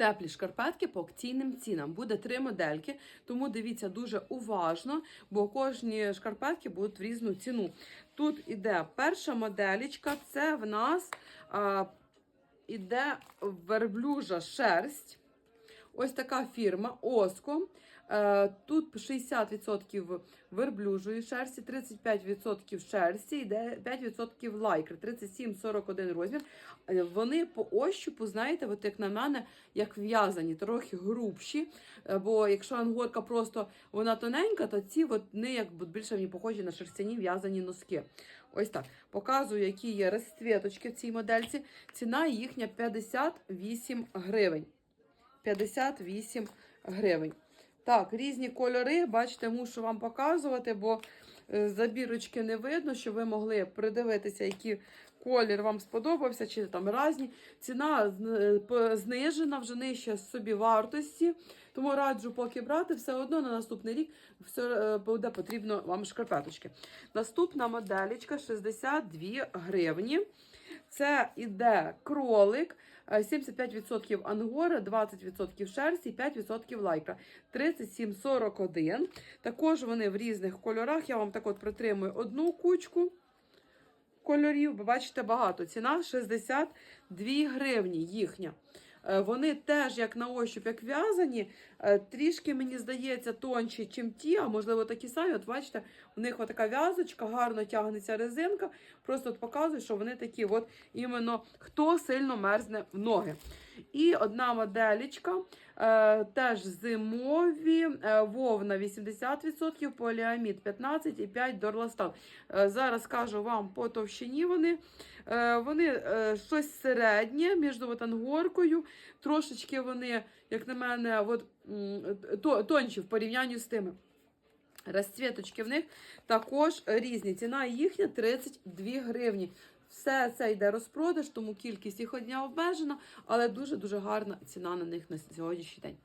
теплі шкарпетки по акційним цінам. Буде три модельки, тому дивіться дуже уважно, бо кожні шкарпетки будуть в різну ціну. Тут іде перша моделічка, це в нас а, іде верблюжа шерсть. Ось така фірма Оско. Е, Тут 60% верблюжої шерсті, 35% шерсті, йде 5% лайкри, 37-41 розмір. Е, Вони по ощупу, знаєте, от як на мене, як в'язані, трохи грубші. Е, Бо якщо ангорка просто вона тоненька, то ці от вони як більше мені похожі на шерстяні в'язані носки. Ось так. Показую, які є розцвіточки в цій модельці. Ціна їхня 58 гривень. 58 гривень. Так, різні кольори, бачите, мушу вам показувати, бо е, забірочки не видно, щоб ви могли придивитися, який колір вам сподобався, чи там різні. Ціна знижена, вже нижче собі вартості. Тому раджу поки брати, все одно на наступний рік все е, буде потрібно вам шкарпеточки. Наступна моделічка 62 гривні. Це іде кролик, е, 75% ангора, 20% шерсті, і 5% лайкра. 37,41. Також вони в різних кольорах. Я вам так от притримую одну кучку кольорів. Ви бачите, багато. Ціна 62 гривні їхня. Е, Вони теж, як на ощуп, як в'язані, е, трішки, мені здається, тонші, чим ті, а можливо такі самі. От бачите, у них така в'язочка, гарно тягнеться резинка. Просто от показую, що вони такі, от іменно хто сильно мерзне в ноги. І одна моделічка, е, теж зимові, е, вовна 80%, поліамід 15% і 5 дорластан. Е, зараз кажу вам по товщині вони. Вони щось середнє між от. Трошечки вони, як на мене, от, то- тонші в порівнянні з тими. Розцвіточки в них також різні. Ціна їхня 32 гривні. Все це йде розпродаж, тому кількість їх одня обмежена, але дуже-дуже гарна ціна на них на сьогоднішній день.